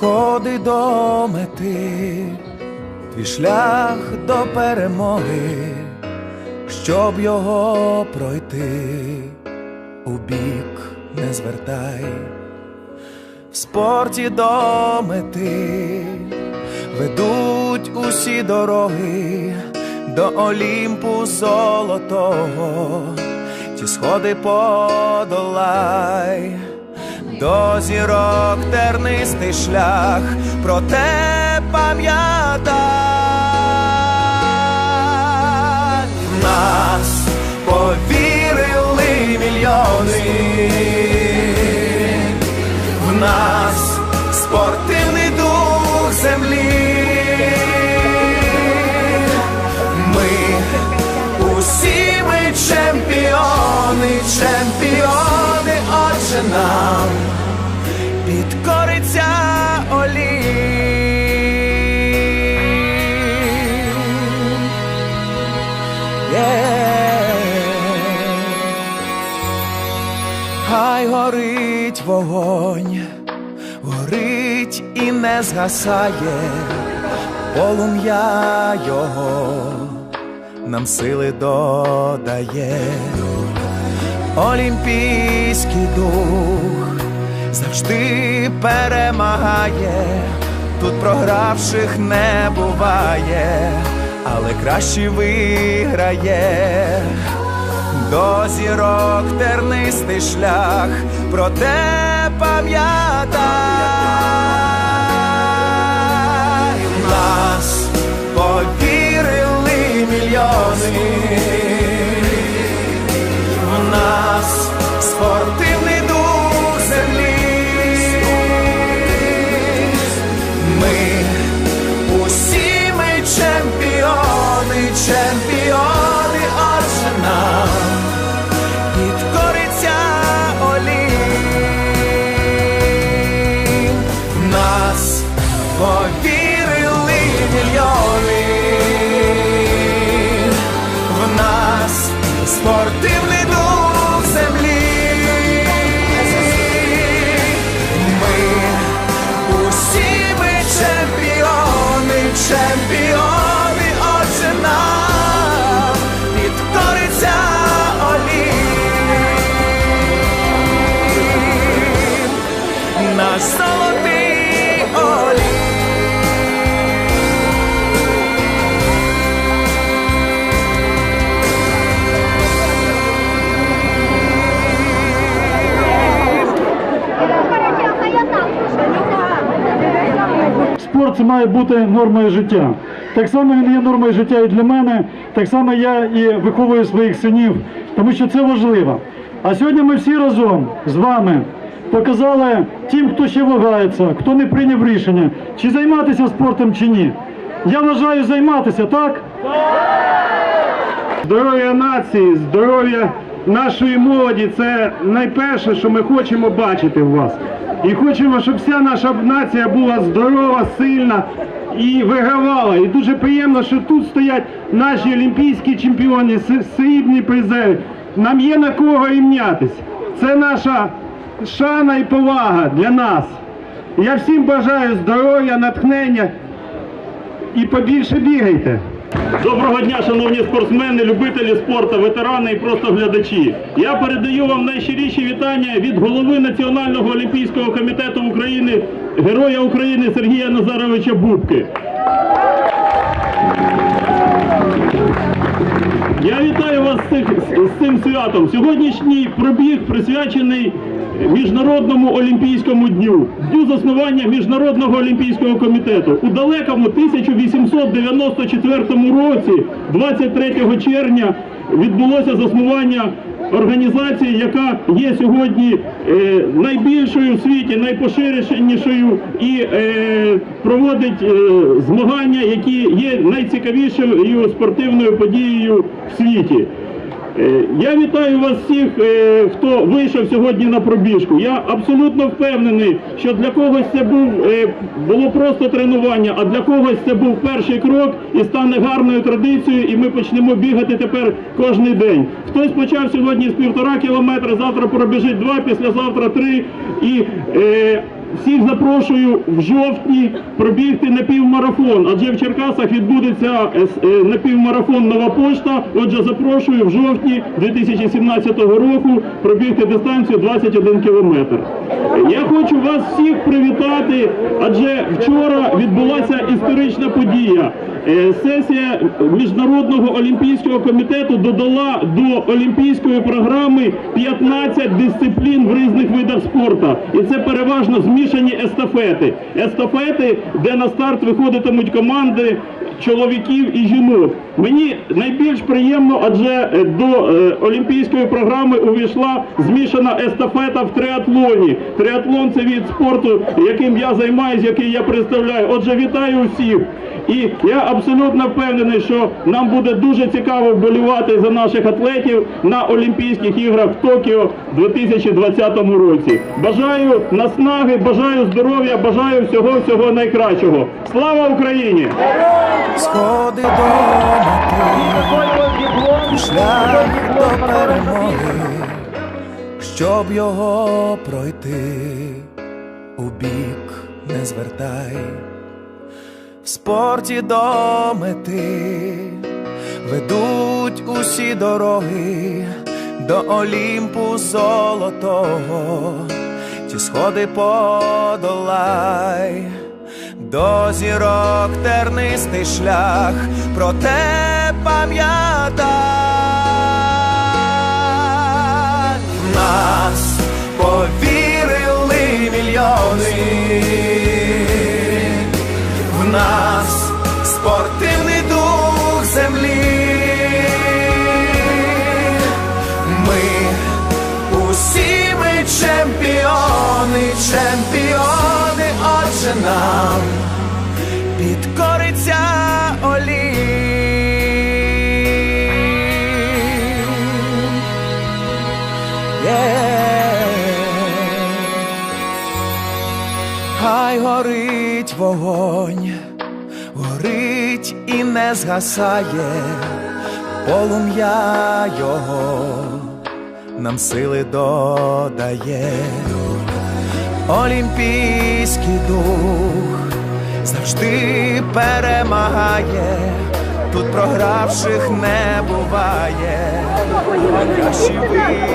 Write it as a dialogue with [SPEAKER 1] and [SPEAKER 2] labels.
[SPEAKER 1] сходи до мети, твій шлях до перемоги, щоб його пройти, у бік не звертай, в спорті до мети ведуть усі дороги. До Олімпу золотого, ті сходи подолай, до зірок тернистий шлях, проте пам'ятай, горить вогонь, горить і не згасає полум'я його нам сили додає, олімпійський дух завжди перемагає, тут програвших не буває, але краще виграє. До зірок тернистий шлях, проте пам'ятай, чемпіони,
[SPEAKER 2] має бути нормою життя. Так само він є нормою життя і для мене, так само я і виховую своїх синів, тому що це важливо. А сьогодні ми всі разом з вами показали тим, хто ще вагається, хто не прийняв рішення, чи займатися спортом, чи ні. Я вважаю займатися, так?
[SPEAKER 3] Здоров'я нації, здоров'я нашої молоді це найперше, що ми хочемо бачити в вас. І хочемо, щоб вся наша нація була здорова, сильна і вигравала. І дуже приємно, що тут стоять наші олімпійські чемпіони, срібні призери. Нам є на кого рівнятись. Це наша шана і повага для нас. Я всім бажаю здоров'я, натхнення і побільше бігайте.
[SPEAKER 4] Доброго дня, шановні спортсмени, любителі спорту, ветерани і просто глядачі. Я передаю вам найщиріші вітання від голови Національного олімпійського комітету України, Героя України Сергія Назаровича Бубки. Я вітаю вас з, цим святом. Сьогоднішній пробіг присвячений Міжнародному олімпійському дню, дню заснування Міжнародного олімпійського комітету. У далекому 1894 році, 23 червня, відбулося заснування організації, яка є сьогодні е, найбільшою в світі, найпоширенішою і е, проводить е, змагання, які є найцікавішою спортивною подією в світі. Е, Я вітаю вас всіх, е, хто вийшов сьогодні на пробіжку. Я абсолютно впевнений, що для когось це був е, було просто тренування, а для когось це був перший крок і стане гарною традицією, і ми почнемо бігати тепер кожен день. Хтось почав сьогодні з півтора кілометра, завтра пробіжить два, післязавтра три. І всіх запрошую в жовтні пробігти на півмарафон, адже в Черкасах відбудеться е, е, напівмарафон Нова пошта. Отже, запрошую в жовтні 2017 року пробігти дистанцію 21 кілометр. Я хочу вас всіх привітати, адже вчора відбулася історична подія. Е, Сесія Міжнародного олімпійського комітету додала до олімпійської програми 15 дисциплін в різних видах спорту. І це переважно змішані естафети. Естафети, де на старт виходитимуть команди чоловіків і жінок. Мені найбільш приємно, адже е, до е, олімпійської програми увійшла змішана естафета в триатлоні. Триатлон це від спорту, яким я займаюся, який я представляю. Отже, вітаю усіх. І я абсолютно впевнений, що нам буде дуже цікаво вболівати за наших атлетів на Олімпійських іграх в Токіо в 2020 році. Бажаю наснаги, бажаю здоров'я, бажаю всього всього найкращого. Слава Україні!
[SPEAKER 1] сходи до шлях до перемоги, щоб його пройти, у бік не звертай, в спорті до мети ведуть усі дороги до Олімпу золотого, ті сходи подолай до зірок тернистий шлях, проте пам'ятай, повірили мільйони, в нас вогонь, горить і не згасає полум'я його нам сили додає. Олімпійський дух завжди перемагає, тут програвших не буває. Кращий виграє.